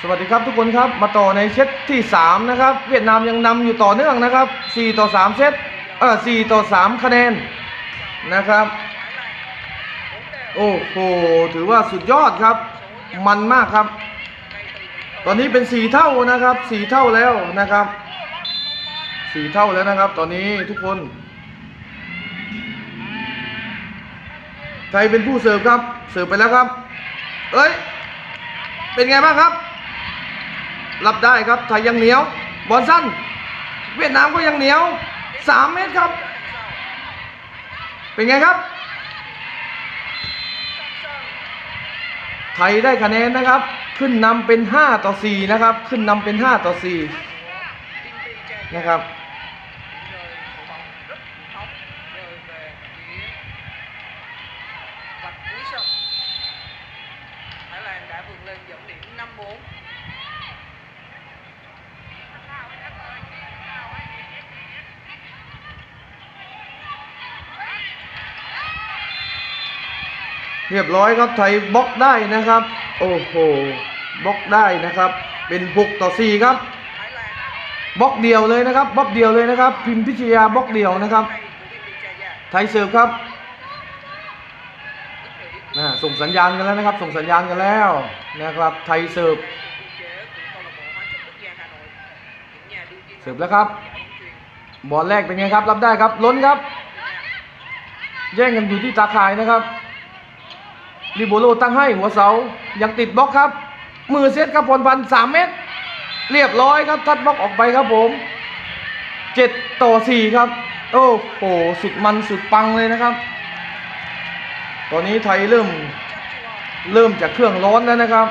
สวัสดีครับทุกคนครับมาต่อในเซตที่ 3 นะครับ เวียดนามยังนำอยู่ต่อเนื่องนะครับ 4 ต่อ 3 เซตเออ4ต่อ 3 คะแนนนะครับ โอ้โหถือว่าสุดยอดครับ มันมากครับ ตอนนี้เป็น 4 เท่านะครับ 4 เท่าแล้วนะครับ 4 เท่าแล้วนะครับ ตอนนี้ทุกคนใครเป็นผู้เสิร์ฟครับ เสิร์ฟไปแล้วครับ เอ้ย เป็นไงบ้างครับ รับได้ครับไทยยังเหนียว บอลสั้น เวียดนามก็ยังเหนียว 3 เมตรครับ เป็นไงครับ ไทยได้คะแนนนะครับ ขึ้นนำเป็น 5 ต่อ 4 นะครับ ขึ้นนำเป็น 5 ต่อ 4 นะครับ เรียบร้อยครับไทยบล็อกได้นะครับ โอ้โหบล็อกได้นะครับ เป็น6ต่อ4ครับบล็อกเดียวเลยนะครับบล็อกเดียวเลยนะครับ พิมพิชยาบล็อกเดียวนะครับ ไทยเสิร์ฟครับนะส่งสัญญาณกันแล้วนะครับ ส่งสัญญาณกันแล้วนะครับ ไทยเสิร์ฟเสิร์ฟแล้วครับ บอลแรกเป็นไงครับ รับได้ครับ ล้นครับ แย่งกันอยู่ที่ตาข่ายนะครับ ลิโบโลตั้งให้หัวเสายังติดบล็อกครับ มือเซตครับพลพันสามเมตร เรียบร้อยครับทัดบล็อกออกไปครับผมเจ็ดต่อสี่ครับ โอ้โหสุดมันสุดปังเลยนะครับ ตอนนี้ไทยเริ่มเริ่มจากเครื่องร้อนแล้วนะครับ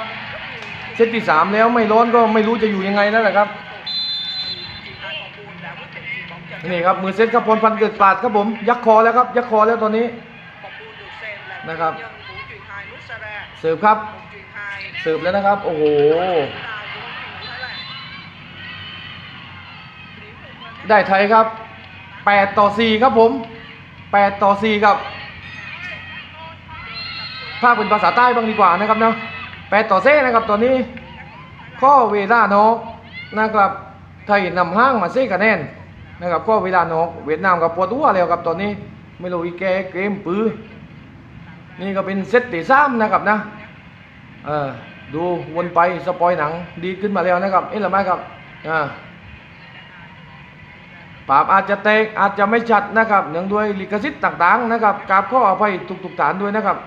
เซตที่สามแล้วไม่ร้อนก็ไม่รู้จะอยู่ยังไงแล้วแหละครับนี่ครับมือเซตครับพลพันเกิดปาดครับผมยักคอแล้วครับยักคอแล้วตอนนี้ Phòng buôn được xem là สิร์ฟครับสิร์ฟแล้วนะครับ โอ้โห ได้ไทยครับ8ต่อ4ครับผม8ต่อ4ครับภาคเป็นภาษาใต้บ้างดีกว่านะครับเนาะ8ต่อเซ่นะครับตอนนี้ข้อเวลานอกนะครับไทยนำห้างมาเซ่คะแน่นนะครับข้อเวลานอกเวียดนามกับปวดหัวแล้วครับตอนนี้ ไม่รู้อีแกเกมปื้อ นี่ก็เป็นเซตที่สามนะครับนะเออดูวนไปสปอยหนังดีขึ้นมาแล้วนะครับเอ๊ะหรือไม่ครับอ่าภาพอาจจะแตกอาจจะไม่ชัดนะครับเนื่องด้วยลิขสิทธิ์ต่างๆนะครับกราบข้ออภัยทุกๆฐานด้วยนะครับ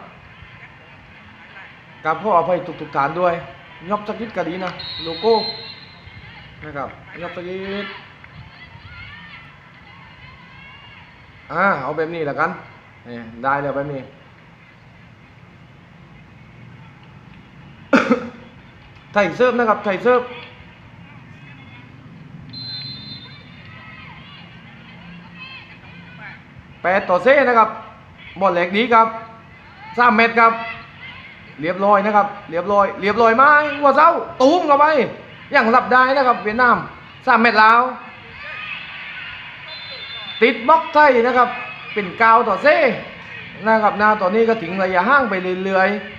กราบข้ออภัยทุกๆฐานด้วย ยกสักนิดก็ดีนะโลโก้นะครับยกสักนิดอ่าเอาแบบนี้ละกันนี่ได้แล้วแบบนี้ ไทยเซิร์ฟนะครับไทยเซิร์ฟแปดต่อเซ่นะครับบอลแหลกดีครับสามเมตรครับ เรียบร้อยนะครับ เรียบร้อย เรียบร้อยไหมาหัวเสาตูมเข้าไปอยังรับได้นะครับเวียดนามสามเมตรแล้วติดบล็อกไทยนะครับ เป็นกาวต่อเซ่นะครับนาตอนนี้ก็ถึงระยะห่างไปเรื่อยๆ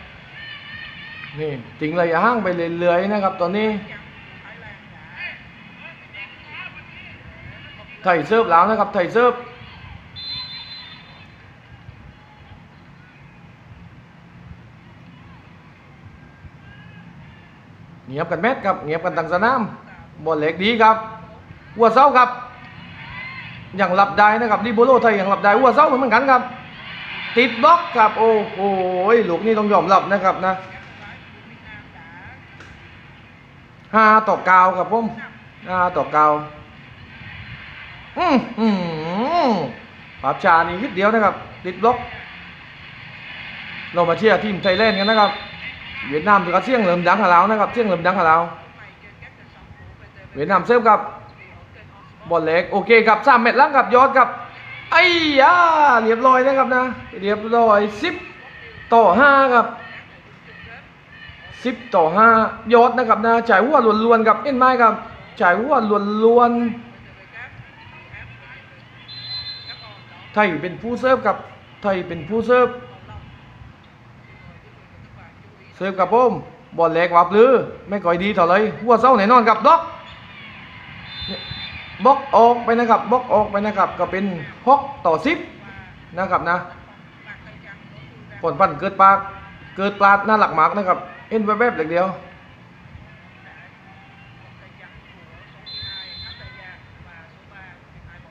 นี่ถึงระยะห่างไปเรื่อยๆนะครับ ตอนนี้ไทยเซิร์ฟแล้วนะครับไทยเซิร์ฟเงียบกันแมทครับเงียบกันตั้งสนามบอลเล็กดีครับหัวเสาครับอยังหลับได้นะครับดิโบโลไทยอยังหลับได้หัวเสาเหมือนกันครับ ติดบล็อกครับโอ้โหลูกนี้ต้องยอมรับนะครับนะ ห้าต่อเก้าครับผมห้าต่อเก้าอืมอืมปราบชานี่นิดเดียวนะครับ ติดบล็อก เรามาเชียร์ทีมไทยแลนด์กันนะครับ เวียดนามถือว่าเสียงเหลิมดังหาเรานะครับเสียงเหลิมดังหาเราเวียดนามเซฟครับบอลเล็กโอเคครับสามเมตรล่างครับยอดครับไอ้ยาเรียบร้อยนะครับนะ เรียบร้อยสิบต่อห้าครับ สิบต่อห้ายอดนะครับนะจ่ายหัวล้วนๆครับเอ็นไม้ครับจ่ายหัวล้วนๆไทยเป็นผู้เซิร์ฟครับไทยเป็นผู้เซิร์ฟเสิร์ฟกับผมบอลเล็กวับลือไม่ก่อยดีเท่าไรหัวเศร้าแน่นอนครับด็อกบล็อกออกไปนะครับบล็อกออกไปนะครับก็เป็นหกต่อสิบนะครับนะผลพันธุ์เกิดปากเกิดปลาดหน้าหลักมากนะครับ เอ็นแวบๆเล็กเดียว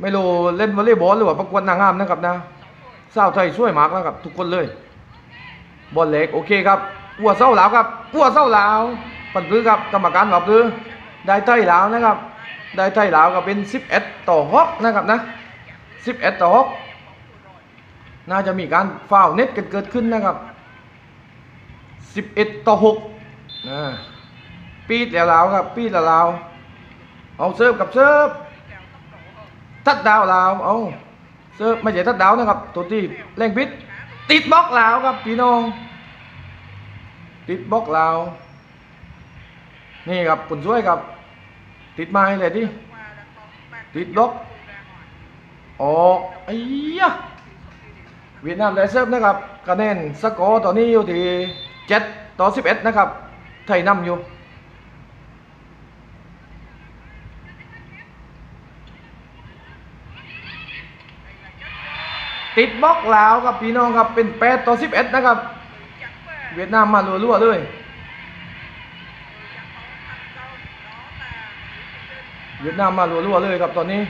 ไม่รู้เล่นวอลเลย์บอลหรือว่าประกวดนางงามนะครับนะสาวไทยช่วยมากนะครับ ทุกคนเลย บอลเล็กโอเคครับวัวเศร้าหลาวครับวัวเศร้าหลาวปันพื้ครับกรรมการหลับพื้ได้ไทยหลาวนะครับ ได้ไทยหลาวก็เป็น11ต่อ6นะครับนะ11ต่อ6น่าจะมีการฟาวเน็ตกันเกิดขึ้นนะครับ 11ต่อ6นะปีดแล้วลาวครับ ปีดแล้วลาวเอาเซิร์ฟกับเซิร์ฟทัดดาวลาวเอาเซิร์ฟไม่ใช่ทัดดาวนะครับ ตัวที่แรงพิษติดบล็อกลาวครับพี่น้อง ติดบล็อกลาวนี่ครับผลช่วยครับ ติดไม้เลยดิติดบล็อกออกไอ้ยะเวียดนามได้เซิร์ฟนะครับคะแนนสกอร์ตอนนี้อยู่ที่ 7ต่อ11นะครับไทยนำอยู่ติดบล็อกลาวครับพี่น้องครับเป็น8ต่อ11นะครับ เวียดนามมาลัวๆเลยเวียดนามมาลัวๆเลยครับตอนนี้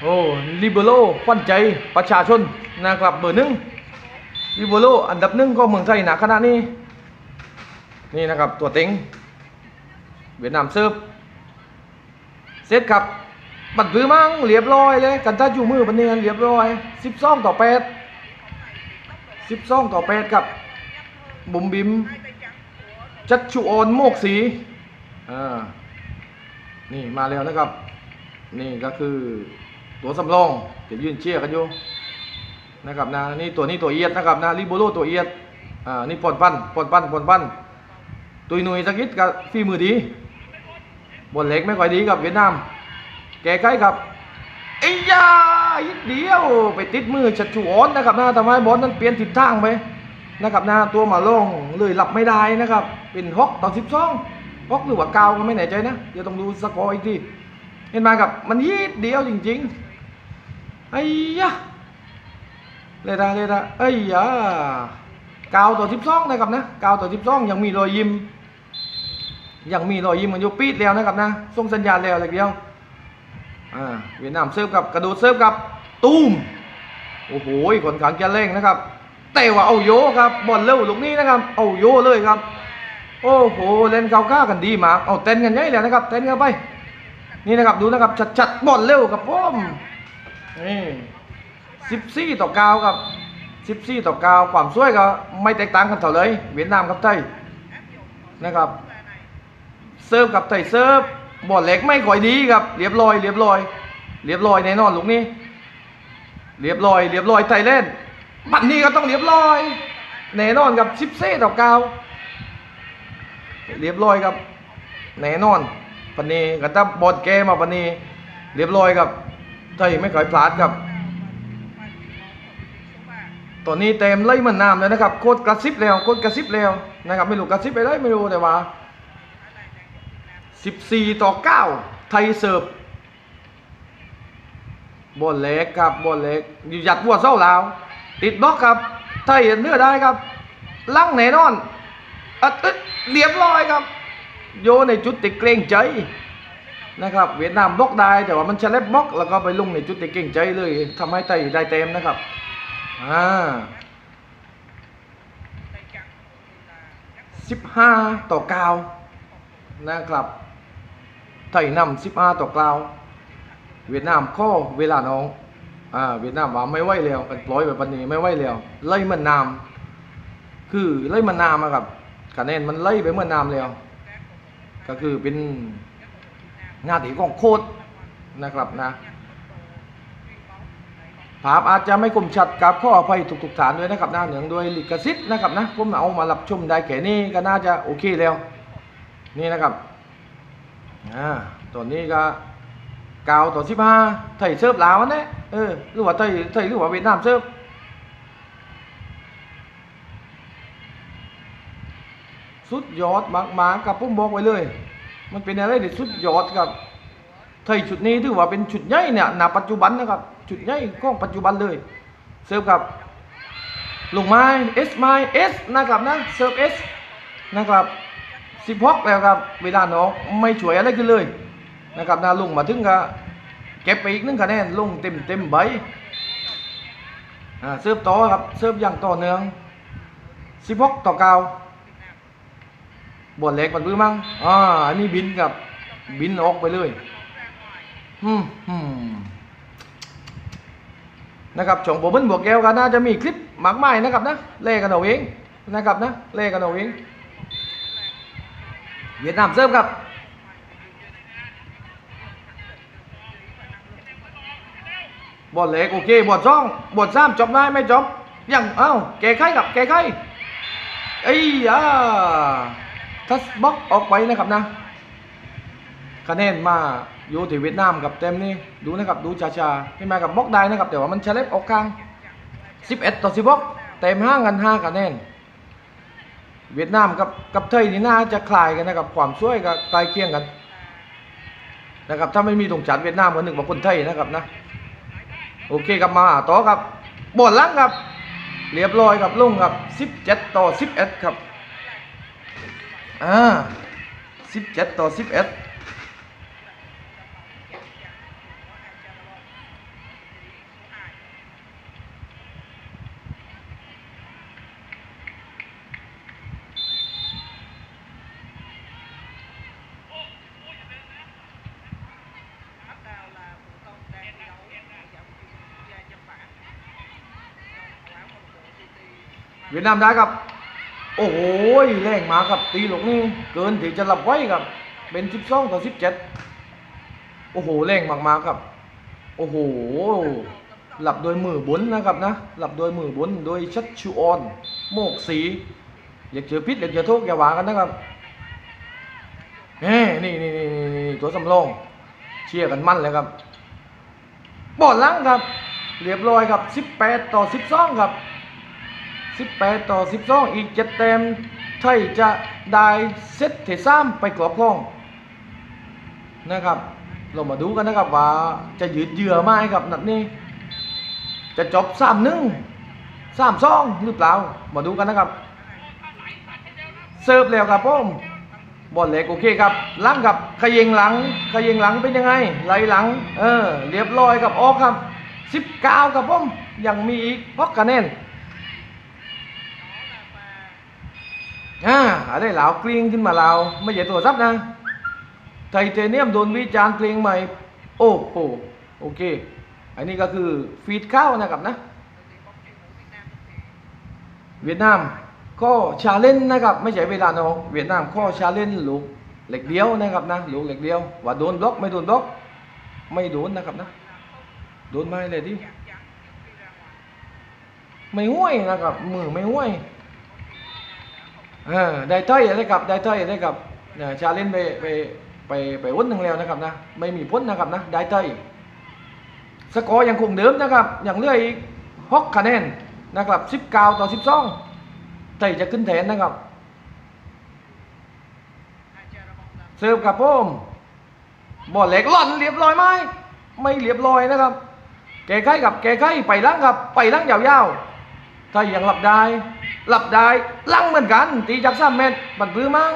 โอ้ลิเบโรขวัญใจประชาชน นะครับเบอร์หนึ่งลิเบโรอันดับหนึ่งของเมืองไทยนะขณะนี้ นี่นะครับตัวเต็งเวียดนามเซิร์ฟเซตครับบัตรพื้มั่งเรียบร้อยเลยกันถ้าอยู่มือบันเนียนเรียบร้อย12ต่อ8 12ต่อ8ครับบุ๋มบิมชัดชุออนโมกสีอ่านี่มาแล้วนะครับ นี่ก็คือตัวสำรองจะยืนเชียร์กันอยู่ นะครับนะนี่ตัวนี้ตัวเอียดนะครับนะลิโบโลตัวเอียดอ่านี่ปอนปั้นปอนปั้นปอนปั้นตุยนุยสกิดกับฝีมือดีบอลเล็กไม่ค่อยดีกับเวียดนาม แก้ไขครับไอ้ยาอีกเดียวไปติดมือชัดชุออนนะครับนะทำให้บอลนั้นเปลี่ยนทิศทางไปนะครับน้าตัวมาลงเลยหลับไม่ได้นะครับ เป็นฮอกต่อสิบสองฮอกหรือว่าเกาก็ไม่แน่ใจนะ เดี๋ยวต้องดูสกอร์อีกทีเห็นไหมครับมันยีดเดียวจริงๆไอ้ยะ เลยนะเลยนะไอ้ยะเกาต่อสิบสองนะครับนะเกาต่อสิบสองยังมีรอยยิ้มยังมีรอยยิ้มมันอยู่ปีดแล้วนะครับนะส่งสัญญาณแล้วอะไรเดียวอ่าเวียดนามเซิร์ฟกับกระโดดเซิร์ฟกับตูมโอ้โหคนขังจะเร่งนะครับแต่ว่าเอาโยครับบอลเร็วลูกนี้นะครับเอาโยเลยครับ โอ้โหเล่นเข้าข้ากันดีมากเอาเต้นกันใหญ่เลยนะครับเต้นกันไป นี่นะครับดูนะครับชัดๆบอลเร็วครับพ่อมนี่ สิบสี่ต่อเก้าครับสิบสี่ต่อเก้าความสวยก็ไม่แตกต่างกันเท่าเลยเวียดนามกับไทยนะครับ เซิร์ฟกับไทยเซิร์ฟบอลเล็กไม่ค่อยดีครับ เรียบร้อยเรียบร้อย เรียบร้อยแน่นอนลูกนี้ เรียบร้อยเรียบร้อยไทยเล่นบัตรนี้ก็ต้องเรียบร้อยแน่นอนกับชิปเซ่ต่อเก้าเรียบร้อยครับแน่นอนปันนี้ก็ถ้าบอลแกมาปันนี้เรียบร้อยครับไทยไม่เคยพลาดครับ ตอนนี้เต็มไล่เหมันน้ำเลยนะครับโคตรกระซิบแล้วโคตรกระซิบแล้วนะครับไม่รู้กระซิบไปได้ไม่รู้แต่ว่า 14 ต่อ 9 ไทยเสิร์ฟบอลเล็กครับบอลเล็กอยู่หยัดบัวเศร้าลาว ติดบล็อกครับ ไทยเนื้อได้ครับ ลั่งแน่นอนอัดอึดเรียบร้อยครับ โยในจุดติดเกรงใจนะครับเวียดนามบล็อกได้แต่ว่ามันจะเล็บบล็อกแล้วก็ไปลงในจุดติดเกรงใจเลยทำให้ไทยได้เต็มนะครับ อ่าสิบห้าต่อเก้านะครับไทยนำสิบห้าต่อเก้าเวียดนามข้อเวลาน้องอ่าเวียดนามว่าไม่ไหวแล้วกันปล่อยแบบปันนี้ไม่ไหวแล้วไล่มันนามคือไล่มันนามอะครับคะแนนมันไล่ไปเมื่อนามแล้ว ก็คือเป็นหน้าที่ของโค้ดนะครับนะ ภาพอาจจะไม่คมชัดกับข้ออภัยทุกๆฐานด้วยนะครับนะเนื่องด้วยลิขสิทธิ์นะครับนะผมเอามารับชมได้แค่นี้ก็น่าจะโอเคแล้ว นี่นะครับอ่าตอนนี้ก็เก้าต่อสิบห้าไทยเซิร์ฟลาวนะเออหรือว่าไทยไทยหรือว่าเวียดนามเซิร์ฟสุดยอดมากๆกับผมบอกไว้เลย มันเป็นอะไรที่สุดยอดครับไทยชุดนี้ถือว่าเป็นชุดใหญ่เนี่ยณปัจจุบันนะครับ ชุดใหญ่ของปัจจุบันเลยเสิร์ฟกับลงไม้เอสไม้เอสนะครับนะเสิร์ฟเอสนะครับสิบหกแล้วครับเวลาน้องไม่ช่วยอะไรขึ้นเลยนะครับนะลงมาถึงก็เก็บไปอีกหนึ่งคะแนนลงเต็มเต็มใบอ่าเสิร์ฟต่อครับเสิร์ฟอย่างต่อเนื่องสิบหกต่อเก้าบอลเล็กมันพื้มั้งอ่าอันนี้บินกับบินออกไปเลยอืมอืม นะครับช่องโบเบิ้ลบวกแก้วกันน่าจะมีคลิปมากมายนะครับนะเล่กันเอาเองนะครับนะเล่กันเอาเองเวียดนามเซิร์ฟครับบอลเล็กโอเคบอลซ่องบอลซ้ำจบได้ไม่จบยังเอ้าแก้ไขกับแก้ไขไอ้ยาทัสบ็อกออกไปนะครับนะ คะแนนมาอยู่ที่เวียดนามกับเต็มนี่ดูนะครับดูชาๆที่มากับบล็อกได้นะครับแต่ว่ามันเฉล็บออกกลาง 11 ต่อ16เต็มห้างกัน5คะแนนเวียดนามกับกับไทยนี่น่าจะคลายกันนะครับความช่วยกับใกล้เคียงกันนะครับถ้าไม่มีตรงจัดเวียดนามก็นึกว่าคนไทยนะครับนะโอเคครับมาต่อครับบอลลังครับเรียบร้อยครับลุงครับ 17 ต่อ 11 ครับอ่า17 ต่อ 11 เวียดนามได้ครับ โอ้โหแรงมากครับตีลูกนี้เกินที่จะรับไว้ครับ เป็น12ต่อ17โอ้โหแรงมากๆครับ โอ้โหหลับโดยมือบนนะครับนะหลับโดยมือบนโดยชัดชูออน โมกสีอยากเจอพิษอยากเจอโทษอย่าว่ากันนะครับเฮ้นี่นี่นี่นี่นี่ตัวสำรองเชียร์กันมั่นเลยครับบอลลังครับ เรียบร้อยครับ 18 ต่อ 12 ครับ 18 ต่อ 12 อีก7แต้มไทยจะได้เซตทซ้ำไปกรอบครองนะครับ เรามาดูกันนะครับว่าจะยืดเยื้อไหมครับนัดนี้ จะจบ3 1 3 2หรือเปล่า มาดูกันนะครับเสิร์ฟแล้วครับผมบอลเล็กโอเคครับหลังครับขยิงหลังขยิงหลังเป็นยังไงไหลหลัง เออเรียบร้อยครับออกครับ 19 ครับผมยังมีอีกพอกคะแนน อ่าอะไรเหลาเกลียงขึ้นมาเราไม่ใช่ตัวซับนะไทเทเนียมโดนวิจารณ์เกลียงใหม่ โอ้โหโอเค อันนี้ก็คือฟีดเข้านะครับนะ เวียดนามข้อชาเลนนะครับ ไม่ใช่เวลาเน้องเวียดนามข้อชาเลนลูกเหล็กเดียวนะครับนะลูกเหล็กเดียว ว่าโดนบล็อกไม่โดนบล็อกไม่โดนนะครับนะ โดนไม่เลยดิไม่ห้วยนะครับมือไม่ห้วย เออได้ถ้อยอะไรกับได้ถ้อยอะไรกับเนี่ยชาเลนไปไปไปไปวันหนึ่งแล้วนะครับนะไม่มีพ้นนะครับนะได้ถ้อยสกอร์ยังคงเดิมนะครับอย่างเหลืออีกหกคะแนนนะครับสิบเก้าต่อสิบสองไทยจะขึ้นแทนนะครับเสิร์ฟกับผมบอลเล็กหล่อนเรียบร้อยไหมไม่เรียบร้อยนะครับแก้ไขกับแก้ไขไปลังครับไปลังยาวๆถ้ายังหลับได้ หลับได้ลังเหมือนกัน ตีจากสามเมตรบันพื้มั้ง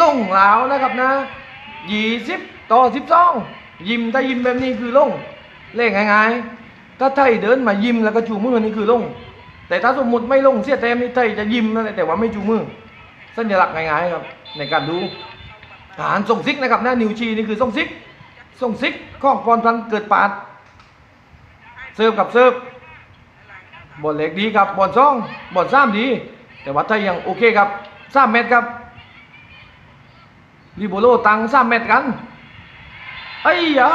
ลงแล้วนะครับนะยี่สิบต่อสิบสองยิมถ้ายิมแบบนี้คือลงเลขง่ายๆถ้าไทยเดินมายิมแล้วก็จูมือนี่คือลง แต่ถ้าสมมติไม่ลงเสียแต้มนี่ไทยจะยิมนั่นแหละแต่ว่าไม่จูมือสัญลักษณ์ง่ายๆครับ ในการดูอาหารส่งซิกนะครับนะนิวชีนี่คือส่งซิกส่งซิกข้องพรพันเกิดปาดเสิร์ฟกับเสิร์ฟ บอลเล็กดีครับบอลซ่องบอลซ้ำดี แต่ว่าไทยยังโอเคครับสามเมตรครับลิโบโลตังสามเมตรกันไอ้ยา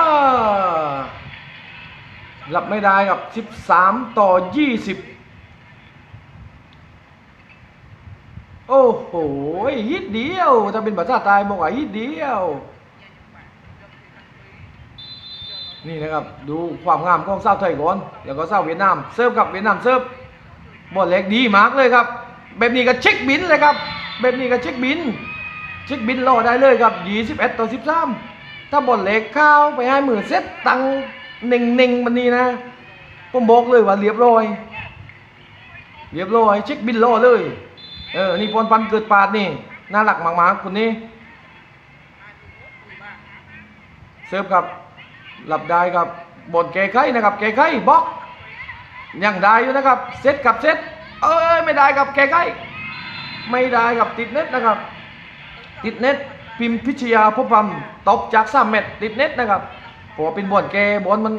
รับไม่ได้ครับ 13 ต่อ 20 โอ้โหยิดเดียว ถ้าเป็นภาษาไทยบอกว่ายิดเดียว นี่นะครับดูความงามของเศร้าวไทยก่อนแล้วก็เศร้าวเวียดนามเซิร์ฟกับเวียดนามเซิร์ฟบอลเล็กดีมากเลยครับแบบนี้ก็เช็คบินเลยครับแบบนี้ก็เช็คบิน เช็คบินรอได้เลยครับ 21 ต่อ 13 ถ้าบอลเล็กเข้าวไปให้หมือเซตตังเน่งเน่งมันนี่นะผมบอกเลยว่าเรียบร้อย เรียบร้อย เช็คบินรอเลยเออนี่พรพันเกิดปาดนี่น่ารักมากๆคนนี้เสิร์ฟครับ หลับได้ครับบนแก้ไขนะครับแก้ไขบล็อกยังได้อยู่นะครับเซตกับเซตเอ้ยไม่ได้ครับแก้ไขไม่ได้ครับติดเน็ตนะครับ ติดเน็ตพิมพิชยาพบพรรมตบจากสามเม็ดติดเน็ตนะครับเพราะว่าเป็นบอลแกบอลมัน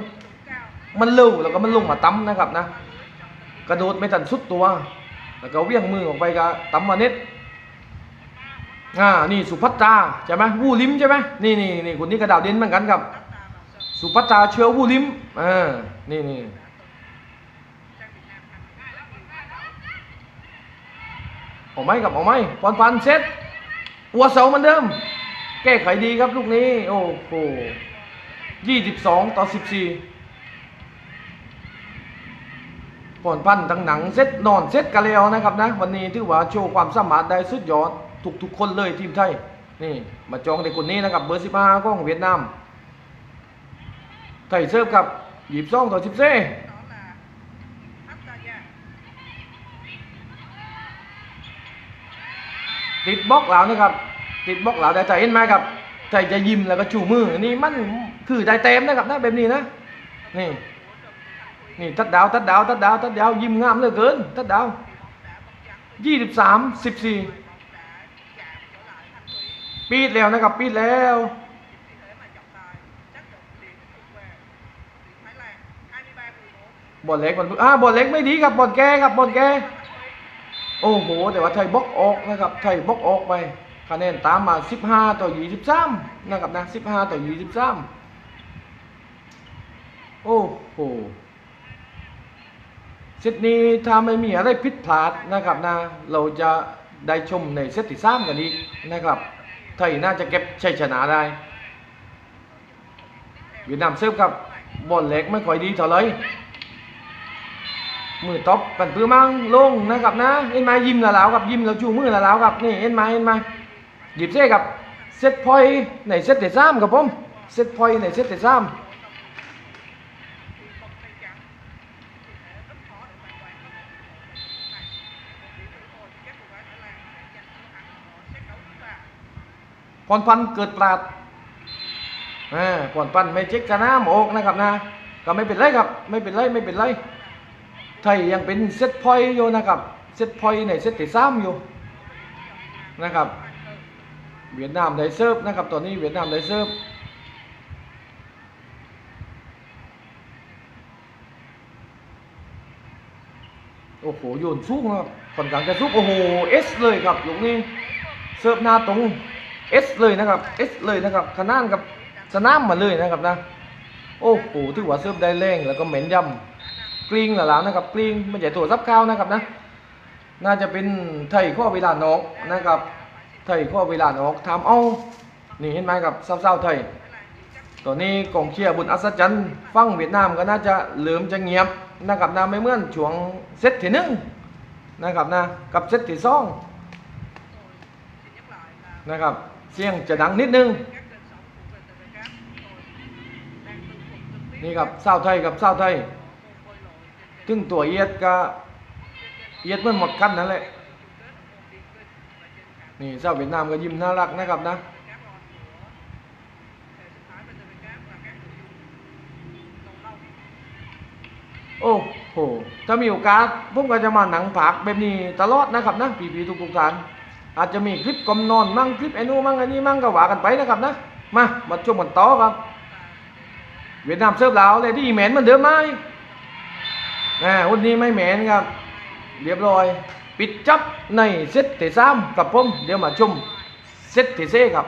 มันเร็วแล้วก็มันลงมาตั้มนะครับนะ กระโดดไม่ทันสุดตัว แล้วก็เวี่ยงมือออกไปก็ตั้มมาเน็ตอ่านี่สุภัตตราใช่ไหมวูลิมใช่ไหมนี่นี่นี่คนนี้กระดาวเด่นเหมือนกันครับ สุภัตราเชื้อวูลิมอ่านี่นี่เอาไหมครับเอาไหมพรพันเซตหัวเสาเหมือนเดิม แก้ไขดีครับลูกนี้ โอ้โหยี่สิบสองต่อสิบสี่ผ่อนพันทั้งหนังเซตนอนเซตกันแล้วนะครับนะ วันนี้ถือว่าโชว์ความสามารถได้สุดยอดทุกๆคนเลยทีมไทย นี่ มาจองในคนนี้นะครับ เบอร์สิบห้าของเวียดนาม ไทยเซิร์ฟครับหยิบสองต่อสิบสี่ติดบล็อกแล้วนะครับ ติดบล็อกแล้วได้ใจเห็นไหมครับใจจะยิ้มแล้วก็ชูมือนี่มันคือได้เต็มนะครับนะแบบนี้นะนี่นี่ทัดดาวทัดดาวทัดดาวทัดดาวยิ้มงามเหลือเกินทัดดาวยี่สิบสามสิบสี่ปีดแล้วนะครับปีดแล้ว บอลเล็กบอลอ่าบอลเล็กไม่ดีครับบอลแกครับบอลแกโอ้โห แต่ว่าไทยบล็อกออกนะครับไทยบล็อกออกไปคะแนนตามมา 15 ต่อ 23 นะครับนะ 15 ต่อ 23 โอ้โหเซตนี้ถ้าไม่มีอะไรผิดพลาดนะครับนะ เราจะได้ชมในเซตที่สามกันอีกนะครับ ไทยน่าจะเก็บชัยชนะได้เวียดนามเซิร์ฟครับบอลเล็กไม่ค่อยดีเท่าไหร่ มือตบปั่นปื้อมั่งลงนะครับนะเอ็นไม้ยิ้มละแล้วครับยิ้มแล้วจูมือละแล้วครับนี่เอ็นไม้เอ็นไม้หยิบเส้กับเซตพอยในเซตที่สามครับผมเซตพอยในเซตที่สาม thì không thành chẳng một điểm thì thôi thì kết quả Thái Lan sẽ giành chiến thắng ở set đấu thứ ba พรพันเกิดปราดอ่าพรพันไม่เช็คกระน้ำออกนะครับนะ ก็ไม่เป็นไรครับ ไม่เป็นไรไม่เป็นไร ไทยยังเป็นเซตพอยต์อยู่นะครับเซตพอยต์ในเซตที่สามอยู่นะครับเวียดนามได้เซิร์ฟนะครับตอนนี้เวียดนามได้เซิร์ฟโอ้โหโยนสูงครับค่อนข้างจะสูงโอ้โหเอสเลยครับลูกนี้เซิร์ฟหน้าตรงเอสเลยนะครับเอสเลยนะครับขนานกับสนามมาเลยนะครับนะโอ้โหถือว่าเซิร์ฟได้แรงแล้วก็เหม็นยำ กลิ้งหล่ะนะครับกลิ้งไม่ใช่ตัวซับข้าวนะครับนะ น่าจะเป็นไทยข้อเวลานอกนะครับไทยข้อเวลานอกทำเอานี่เห็นไหมครับเศร้าๆไทยตอนนี้กองเชียร์บุญอัศจรรย์ฟังเวียดนามก็น่าจะเหลืมจะเงียบนะครับนะไม่เหมือนช่วงเซตที่หนึ่งนะครับนะกับเซตที่สองนะครับเสียงจะดังนิดนึงนี่ครับเศร้าไทยกับเศร้าไทย ถึงตัวเอียดก็เอียดเหมันหมดกันนั่นแหละ นี่เศร้าเวียดนามก็ยิ้มน่ารักนะครับนะ โอ้โห ถ้ามีโอกาสผมก็จะมาหนังผากแบบนี้ตลอดนะครับนะพี่ๆทุกๆท่าน อาจจะมีคลิปกลมนอนมั่งคลิปไอ้นู่มั่งไอ้นี่มั่งก็ว่ากันไปนะครับนะ มา มาชมกันต่อครับ เวียดนามเซิร์ฟลาวเลยที่แมนเหมือนเดิมไหม อ่าวันนี้ไม่แมนครับ เรียบร้อย ปิดจับในเซตที่สามกับผมเดี๋ยวมาชมเซตที่สี่ครับ